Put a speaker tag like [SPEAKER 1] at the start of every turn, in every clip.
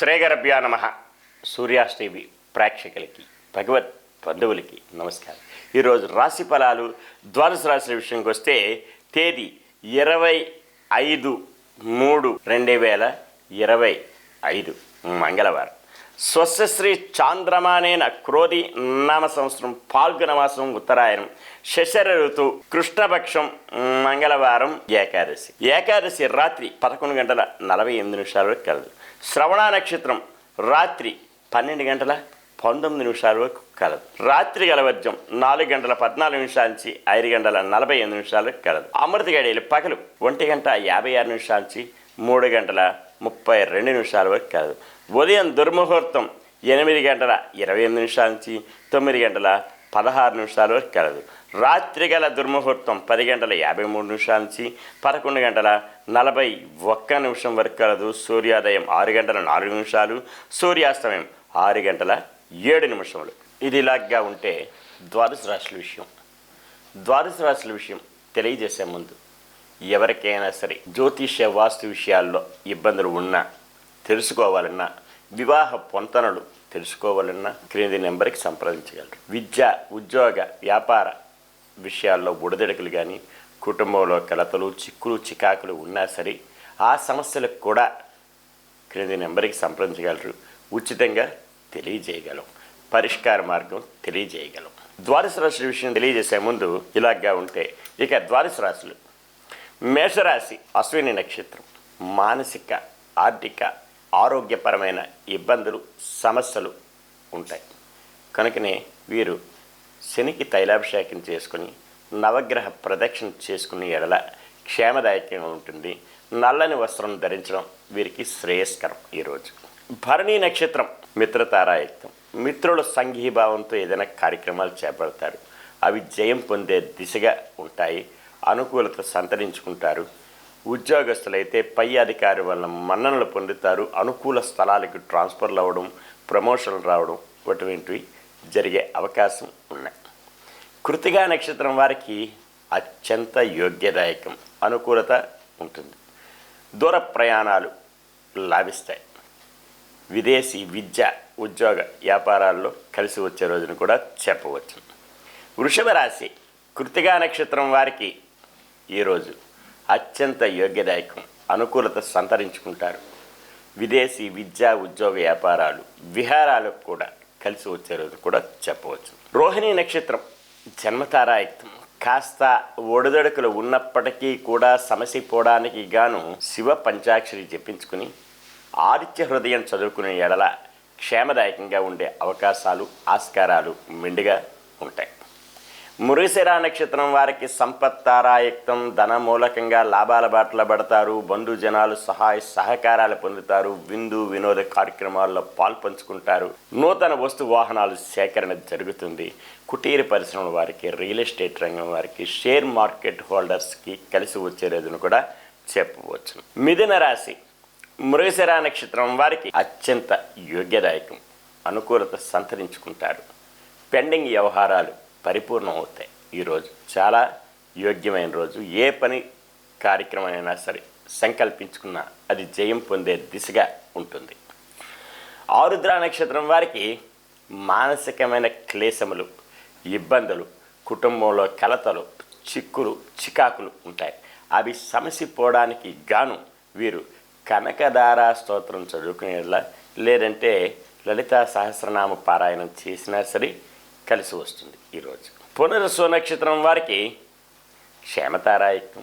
[SPEAKER 1] శ్రేగరభ్యా నమ. సూర్యాష్టమి ప్రేక్షకులకి భగవత్ బంధువులకి నమస్కారం. ఈరోజు రాశి ఫలాలు ద్వాదశ రాశుల విషయంకి వస్తే తేదీ ఇరవై ఐదు మూడు రెండు వేల ఇరవై ఐదు మంగళవారం. స్వస్యశ్రీ చాంద్రమానేన క్రోధి నామ సంవత్సరం పాల్గొన మాసం ఉత్తరాయణం. శశర ఋతు కృష్ణపక్షం మంగళవారం ఏకాదశి. ఏకాదశి రాత్రి పదకొండు గంటల నలభై ఎనిమిది నిమిషాల కలదు. శ్రవణ నక్షత్రం రాత్రి పన్నెండు గంటల పంతొమ్మిది నిమిషాల వరకు కలదు. రాత్రి గలవర్జం నాలుగు గంటల పద్నాలుగు నిమిషాల నుంచి ఐదు గంటల నలభై ఎనిమిది నిమిషాలకు కలదు. అమృత గడియలు పగలు ఒంటి గంట యాభై ఆరు నిమిషాల నుంచి మూడు గంటల ముప్పై రెండు నిమిషాల వరకు కలదు. ఉదయం దుర్ముహూర్తం ఎనిమిది గంటల ఇరవై ఎనిమిది నిమిషాల నుంచి తొమ్మిది గంటల పదహారు నిమిషాల వరకు కలదు. రాత్రి గల దుర్ముహూర్తం పది గంటల యాభై మూడు నిమిషాల నుంచి పదకొండు గంటల నలభై ఒక్క నిమిషం వరకు కలదు. సూర్యోదయం ఆరు గంటల నాలుగు నిమిషాలు సూర్యాస్తమయం ఆరు గంటల ఏడు నిమిషములు. ఇది ఇలాగా ఉంటే ద్వాదశ రాశుల విషయం. ద్వాదశ రాశుల విషయం తెలియజేసే ముందు ఎవరికైనా సరే జ్యోతిష్య వాస్తు విషయాల్లో ఇబ్బందులు ఉన్నా తెలుసుకోవాలన్నా వివాహ పొంతనలు తెలుసుకోవాలన్నా క్రింది నెంబర్కి సంప్రదించగలరు. విద్య ఉద్యోగ వ్యాపార విషయాల్లో బుడదెడకలు కానీ కుటుంబంలో కలతలు చిక్కులు చికాకులు ఉన్నా సరే ఆ సమస్యలకు కూడా క్రింది నెంబర్కి సంప్రదించగలరు. ఉచితంగా తెలియజేయగలం. పరిష్కార మార్గం తెలియజేయగలం. ద్వాదశ రాశుల విషయం తెలియజేసే ముందు ఇలాగా ఉంటే ఇక ద్వాదశ రాశులు. మేషరాశి అశ్విని నక్షత్రం. మానసిక ఆర్థిక ఆరోగ్యపరమైన ఇబ్బందులు సమస్యలు ఉంటాయి. కనుకనే వీరు శనికి తైలాభిషేకం చేసుకుని నవగ్రహ ప్రదక్షిణ చేసుకుని ఎడల క్షేమదాయకంగా ఉంటుంది. నల్లని వస్త్రం ధరించడం వీరికి శ్రేయస్కరం ఈరోజు. భరణి నక్షత్రం మిత్రతారాయుక్తం మిత్రుల సంఘీభావంతో ఏదైనా కార్యక్రమాలు చేపడతారు. అవి జయం పొందే దిశగా ఉంటాయి. అనుకూలత సంతరించుకుంటారు. ఉద్యోగస్తులైతే పై అధికారి వల్ల మన్ననలు పొందుతారు. అనుకూల స్థలాలకు ట్రాన్స్ఫర్లు అవ్వడం ప్రమోషన్లు రావడం అటువంటివి జరిగే అవకాశం ఉన్నాయి. కృతిగా నక్షత్రం వారికి అత్యంత యోగ్యదాయకం అనుకూలత ఉంటుంది. దూర ప్రయాణాలు లాభిస్తాయి. విదేశీ విద్య ఉద్యోగ వ్యాపారాల్లో కలిసి వచ్చే రోజును కూడా చెప్పవచ్చు. వృషభ రాశి కృతిగా నక్షత్రం వారికి ఈరోజు అత్యంత యోగ్యదాయకం అనుకూలత సంతరించుకుంటారు. విదేశీ విద్యా ఉద్యోగ వ్యాపారాలు విహారాలకు కూడా కలిసి వచ్చే రోజు కూడా చెప్పవచ్చు. రోహిణి నక్షత్రం జన్మతారాయుక్తం కాస్త ఒడిదొడుకులు ఉన్నప్పటికీ కూడా సమసిపోవడానికి గాను శివ పంచాక్షరి జపించుకుని ఆదిత్య హృదయం చదువుకునే ఎడల క్షేమదాయకంగా ఉండే అవకాశాలు ఆస్కారాలు మెండుగా ఉంటాయి. మురిశిరా నక్షత్రం వారికి సంపత్తారాయుక్తం ధన మూలకంగా లాభాల బాటలు పడతారు బంధుజనాలు సహాయ సహకారాలు పొందుతారు విందు వినోద కార్యక్రమాల్లో పాల్పంచుకుంటారు. నూతన వస్తు వాహనాలు సేకరణ జరుగుతుంది. కుటీర పరిశ్రమల వారికి రియల్ ఎస్టేట్ రంగం వారికి షేర్ మార్కెట్ హోల్డర్స్కి కలిసి వచ్చే రోజును కూడా చెప్పవచ్చు. మిథున రాశి మృగశిరా నక్షత్రం వారికి అత్యంత యోగ్యదాయకం. అనుకూలత సంతరించుకుంటారు. పెండింగ్ వ్యవహారాలు పరిపూర్ణం అవుతాయి ఈరోజు చాలా యోగ్యమైన రోజు. ఏ పని కార్యక్రమం అయినా సరే సంకల్పించుకున్నా అది జయం పొందే దిశగా ఉంటుంది. ఆరుద్ర నక్షత్రం వారికి మానసికమైన క్లేశములు ఇబ్బందులు కుటుంబంలో కలతలు చిక్కులు చికాకులు ఉంటాయి. అవి సమసిపోవడానికి గాను వీరు కనకదార స్తోత్రం చదువుకునేలా లేదంటే లలితా సహస్రనామ పారాయణం చేసినా సరే కలిసి వస్తుంది ఈరోజు పునరస్వ నక్షత్రం వారికి క్షేమతారాయకం.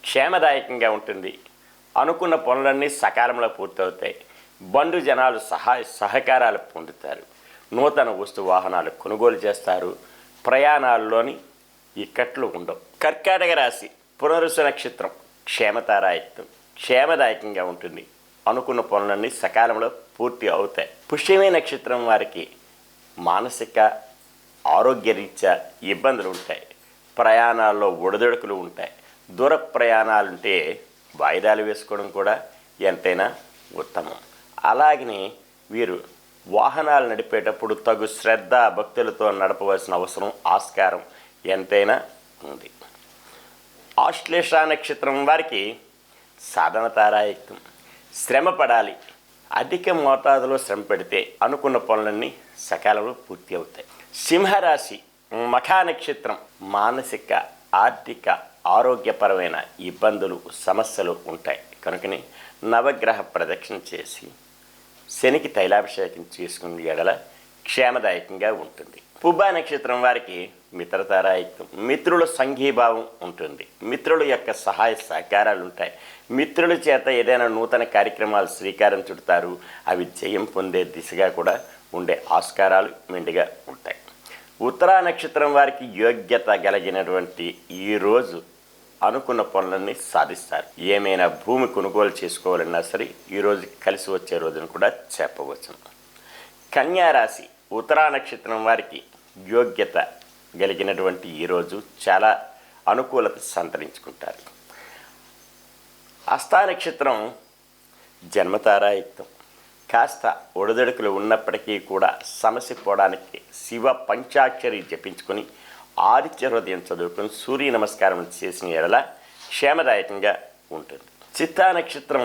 [SPEAKER 1] క్షేమదాయకంగా ఉంటుంది. అనుకున్న పనులన్నీ సకాలంలో పూర్తవుతాయి. బండు జనాలు సహాయ సహకారాలు పొందుతారు. నూతన వస్తు వాహనాలు కొనుగోలు చేస్తారు. ప్రయాణాల్లోని ఇక్కట్లు ఉండవు. కర్కాటక రాశి పునరుస నక్షత్రం క్షేమతారాయత్వం క్షేమదాయకంగా ఉంటుంది. అనుకున్న పనులన్నీ సకాలంలో పూర్తి అవుతాయి. పుష్యమే నక్షత్రం వారికి మానసిక ఆరోగ్యరీత్యా ఇబ్బందులు ఉంటాయి ప్రయాణాల్లో ఒడిదొడుకులు ఉంటాయి. దూర ప్రయాణాలుంటే వాయిదాలు వేసుకోవడం కూడా ఎంతైనా ఉత్తమం. అలాగనే వీరు వాహనాలు నడిపేటప్పుడు తగు శ్రద్ధ భక్తులతో నడపవలసిన అవసరం ఆస్కారం ఎంతైనా ఉంది. ఆశ్లేష నక్షత్రం వారికి సాధన తారాయుక్తం. శ్రమ పడాలి. అధిక మోతాదులో శ్రమ పెడితే అనుకున్న పనులన్నీ సకాలంలో పూర్తి అవుతాయి. సింహరాశి మఖా నక్షత్రం మానసిక ఆర్థిక ఆరోగ్యపరమైన ఇబ్బందులు సమస్యలు ఉంటాయి. కనుకని నవగ్రహ ప్రదక్షిణ చేసి శనికి తైలాభిషేకం చేసుకునే ఎడల క్షేమదాయకంగా ఉంటుంది. పుబ్బా నక్షత్రం వారికి మిత్రతారాయత్వం మిత్రుల సంఘీభావం ఉంటుంది. మిత్రుల యొక్క సహాయ సహకారాలు ఉంటాయి. మిత్రుల చేత ఏదైనా నూతన కార్యక్రమాలు శ్రీకారం చుడతారు. అవి జయం పొందే దిశగా కూడా ఉండే ఆస్కారాలు మెండుగా ఉంటాయి. ఉత్తరా నక్షత్రం వారికి యోగ్యత కలిగినటువంటి ఈ రోజు అనుకున్న పనులన్నీ సాధిస్తారు. ఏమైనా భూమి కొనుగోలు చేసుకోవాలన్నా సరే ఈరోజు కలిసి వచ్చే రోజును కూడా చెప్పవచ్చు. కన్యారాశి ఉత్తరా నక్షత్రం వారికి యోగ్యత కలిగినటువంటి ఈరోజు చాలా అనుకూలత సంతరించుకుంటారు. హస్తా నక్షత్రం జన్మతారాయుక్తం. కాస్త ఒడిదొడుకులు ఉన్నప్పటికీ కూడా సమస్య పోవడానికి శివ పంచాక్షరి జపించుకొని ఆదిత్య హృదయం చదువుకొని సూర్య నమస్కారం చేసిన ఎడల క్షేమదాయకంగా ఉంటుంది. చిత్తా నక్షత్రం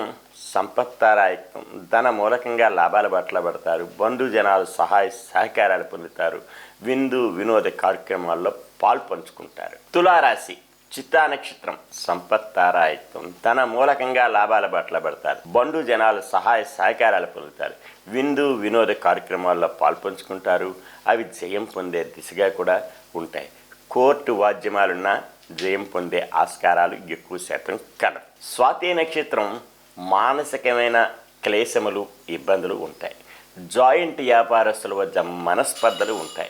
[SPEAKER 1] సంపత్తారాయకం ధన మూలకంగా లాభాల బట్ల పడతారు బంధు జనాలు సహాయ సహకారాలు పొందుతారు విందు వినోద కార్యక్రమాల్లో పాల్పంచుకుంటారు. తులారాశి చిత్తా నక్షత్రం సంపత్తారాయత్వం తన మూలకంగా లాభాల బట్ల పడతారు. బండు జనాలు సహాయ సహకారాలు పొందుతారు. విందు వినోద కార్యక్రమాల్లో పాల్పంచుకుంటారు. అవి జయం పొందే దిశగా కూడా ఉంటాయి. కోర్టు వాద్యమాలున్న జయం పొందే ఆస్కారాలు ఎక్కువ శాతం కలరు స్వాతి నక్షత్రం మానసికమైన క్లేశములు ఇబ్బందులు ఉంటాయి. జాయింట్ వ్యాపారస్తుల వద్ద మనస్పర్ధలు ఉంటాయి.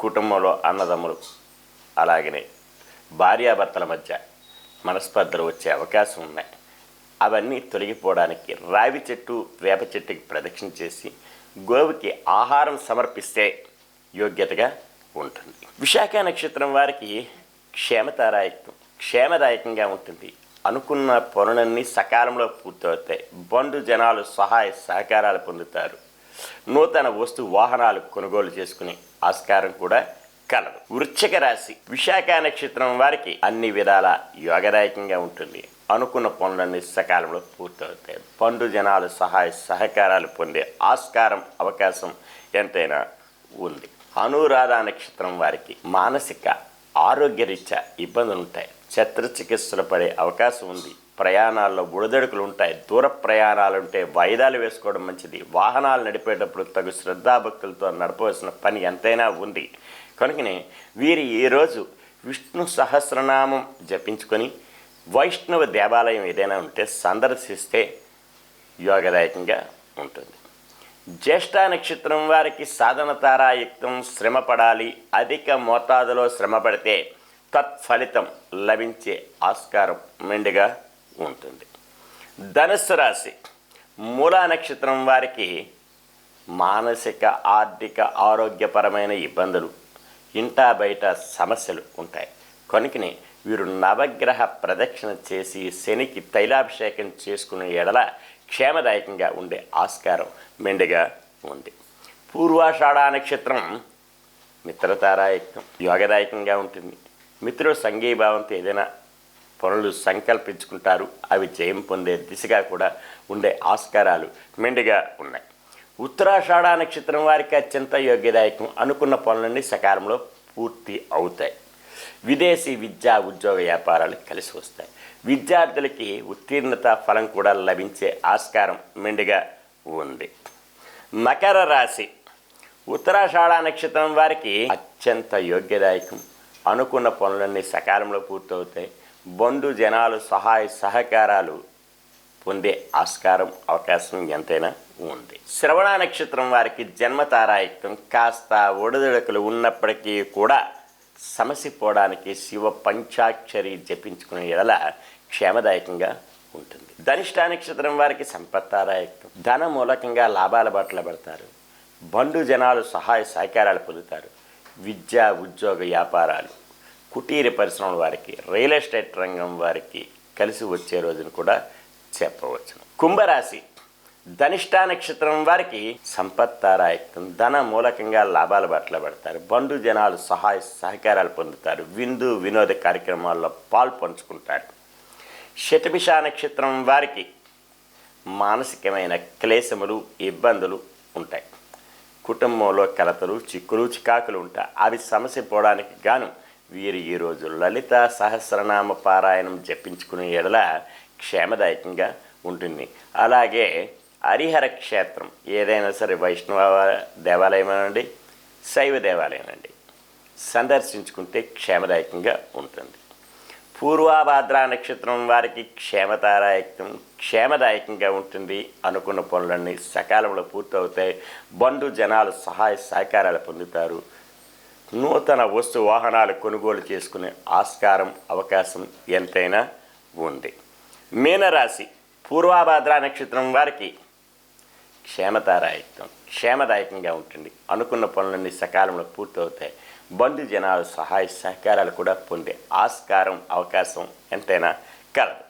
[SPEAKER 1] కుటుంబంలో అన్నదమ్ములు అలాగనే భార్యాభర్తల మధ్య మనస్పర్ధలు వచ్చే అవకాశం ఉన్నాయి. అవన్నీ తొలగిపోవడానికి రావి చెట్టు వేప చెట్టుకి ప్రదక్షిణ చేసి గోవుకి ఆహారం సమర్పిస్తే యోగ్యతగా ఉంటుంది. విశాఖ నక్షత్రం వారికి క్షేమతారాయకం క్షేమదాయకంగా ఉంటుంది. అనుకున్న పనులన్నీ సకాలంలో పూర్తవుతాయి. బంధు జనాలు సహాయ సహకారాలు పొందుతారు. నూతన వస్తు వాహనాలు కొనుగోలు చేసుకునే ఆస్కారం కూడా కలదు. వృశ్చిక రాశి విశాఖ నక్షత్రం వారికి అన్ని విధాల యోగదాయకంగా ఉంటుంది. అనుకున్న పనులన్నీ సకాలంలో పూర్తవుతాయి. పండు జనాలు సహాయ సహకారాలు పొందే ఆస్కారం అవకాశం ఎంతైనా ఉంది. అనురాధ నక్షత్రం వారికి మానసిక ఆరోగ్యరీత్యా ఇబ్బందులు ఉంటాయి శస్త్రచికిత్సలు పడే అవకాశం ఉంది. ప్రయాణాల్లో బుడదడుకులు ఉంటాయి దూర ప్రయాణాలు ఉంటే వాయిదాలు వేసుకోవడం మంచిది. వాహనాలు నడిపేటప్పుడు తగు శ్రద్ధాభక్తులతో నడపవలసిన పని ఎంతైనా ఉంది. కనుకనే వీరి ఈరోజు విష్ణు సహస్రనామం జపించుకొని వైష్ణవ దేవాలయం ఏదైనా ఉంటే సందర్శిస్తే యోగదాయకంగా ఉంటుంది. జ్యేష్ఠ నక్షత్రం వారికి సాధన తారాయుక్తం శ్రమపడాలి అధిక మోతాదులో శ్రమపడితే తత్ఫలితం లభించే ఆస్కారం మెండుగా ఉంటుంది. ధనుస్సు రాశి మూలా నక్షత్రం వారికి మానసిక ఆర్థిక ఆరోగ్యపరమైన ఇబ్బందులు ఇంటా బయట సమస్యలు ఉంటాయి. కొనుకని వీరు నవగ్రహ ప్రదక్షిణ చేసి శనికి తైలాభిషేకం చేసుకునే ఎడల క్షేమదాయకంగా ఉండే ఆస్కారం మెండుగా ఉంది. పూర్వాషాఢ నక్షత్రం మిత్రతారాయకం యోగదాయకంగా ఉంటుంది. మిత్రుడు సంఘీభావంతో ఏదైనా పనులు సంకల్పించుకుంటారు. అవి జయం పొందే దిశగా కూడా ఉండే ఆస్కారాలు మెండుగా ఉన్నాయి. ఉత్తరాషాఢ నక్షత్రం వారికి అత్యంత యోగ్యదాయకం. అనుకున్న పనులన్నీ సకాలంలో పూర్తి అవుతాయి. విదేశీ విద్యా ఉద్యోగ వ్యాపారాలు కలిసి వస్తాయి. విద్యార్థులకి ఉత్తీర్ణత ఫలం కూడా లభించే ఆస్కారం మెండుగా ఉంది. మకర రాశి. ఉత్తరాషాఢ నక్షత్రం వారికి అత్యంత యోగ్యదాయకం. అనుకున్న పనులన్నీ సకాలంలో పూర్తవుతాయి. బంధు జనాలు సహాయ సహకారాలు పొందే ఆస్కారం అవకాశం ఎంతైనా ఉంది. శ్రవణ నక్షత్రం వారికి జన్మతారాయుక్తం కాస్త ఒడిదొడకలు ఉన్నప్పటికీ కూడా సమసిపోవడానికి శివ పంచాక్షరి జపించుకునే ఎడల క్షేమదాయకంగా ఉంటుంది. ధనిష్ట నక్షత్రం వారికి సంపత్తారాయుక్తం ధన మూలకంగా లాభాల బాటలు పడతారు. బంధు జనాలు సహాయ సహకారాలు పొందుతారు. విద్య ఉద్యోగ వ్యాపారాలు. కుటీర పరిశ్రమల వారికి రియల్ ఎస్టేట్ రంగం వారికి కలిసి వచ్చే రోజును కూడా చెప్పవచ్చును కుంభరాశి ధనిష్టా నక్షత్రం వారికి సంపత్తారాయత్వం ధన మూలకంగా లాభాలు బట్ల పడతారు. బంధు జనాలు సహాయ సహకారాలు పొందుతారు. విందు వినోద కార్యక్రమాల్లో పాలు పంచుకుంటారు. శతభిష నక్షత్రం వారికి మానసికమైన క్లేశములు ఇబ్బందులు ఉంటాయి. కుటుంబంలో కలతలు చిక్కులు చికాకులు ఉంటాయి. అవి సమస్య పోవడానికి గాను వీరు ఈరోజు లలిత సహస్రనామ పారాయణం జపించుకునే ఎడల క్షేమదాయకంగా ఉంటుంది. అలాగే హరిహర క్షేత్రం ఏదైనా సరే వైష్ణవ దేవాలయం అనండి శైవ దేవాలయం అండి? సందర్శించుకుంటే క్షేమదాయకంగా ఉంటుంది. పూర్వాభాద్ర నక్షత్రం వారికి క్షేమతారాయకం క్షేమదాయకంగా ఉంటుంది అనుకున్న పనులన్నీ సకాలంలో పూర్తవుతాయి. బంధు జనాలు సహాయ సహకారాలు పొందుతారు. నూతన వస్తు వాహనాలు కొనుగోలు చేసుకునే ఆస్కారం అవకాశం ఎంతైనా ఉంది. మీనరాశి పూర్వాభాద్ర నక్షత్రం వారికి క్షేమతారాయకం క్షేమదాయకంగా ఉంటుంది. అనుకున్న పనులన్నీ సకాలంలో పూర్తవుతాయి. బంధు జనాలు సహాయ సహకారాలు కూడా పొందే ఆస్కారం అవకాశం ఎంతైనా కలదు.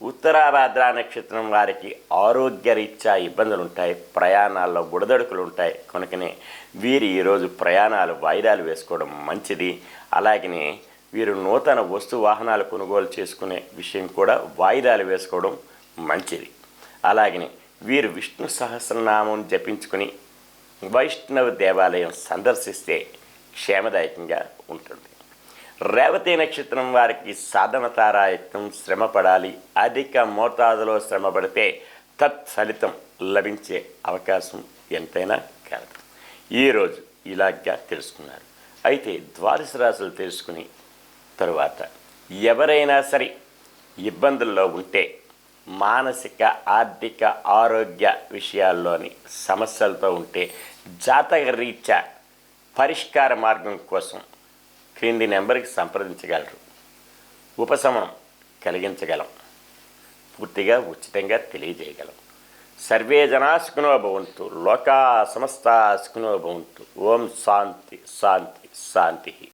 [SPEAKER 1] ఉత్తరాభాద్ర నక్షత్రం వారికి ఆరోగ్యరీత్యా ఇబ్బందులు ఉంటాయి ప్రయాణాల్లో బుడదడుకులు ఉంటాయి కనుకనే వీరు ఈరోజు ప్రయాణాలు వాయిదాలు వేసుకోవడం మంచిది. అలాగనే వీరు నూతన వస్తు వాహనాలు కొనుగోలు చేసుకునే విషయం కూడా వాయిదాలు వేసుకోవడం మంచిది. అలాగనే వీరు విష్ణు సహస్రనామం జపించుకుని వైష్ణవ దేవాలయం సందర్శిస్తే క్షేమదాయకంగా ఉంటుంది. రేవతి నక్షత్రం వారికి సాధన తారాయత్నం శ్రమ పడాలి అధిక మోతాదులో శ్రమ పడితే తత్ఫలితం లభించే అవకాశం ఎంతైనా కలదు. ఈరోజు ఇలాగా తెలుసుకున్నారు. అయితే ద్వాదశ రాశులు తెలుసుకుని తరువాత ఎవరైనా సరే ఇబ్బందుల్లో ఉంటే మానసిక ఆర్థిక ఆరోగ్య విషయాల్లోని సమస్యలతో ఉంటే జాతక రీత్యా పరిష్కార మార్గం కోసం క్రింది నెంబర్కి సంప్రదించగలరు. ఉపశమనం కలిగించగలం. పూర్తిగా ఉచితంగా తెలియజేయగలం. సర్వే జనా భవంతు. లోకా సమస్త సుఖినో భవంతు. ఓం శాంతి శాంతి శాంతి.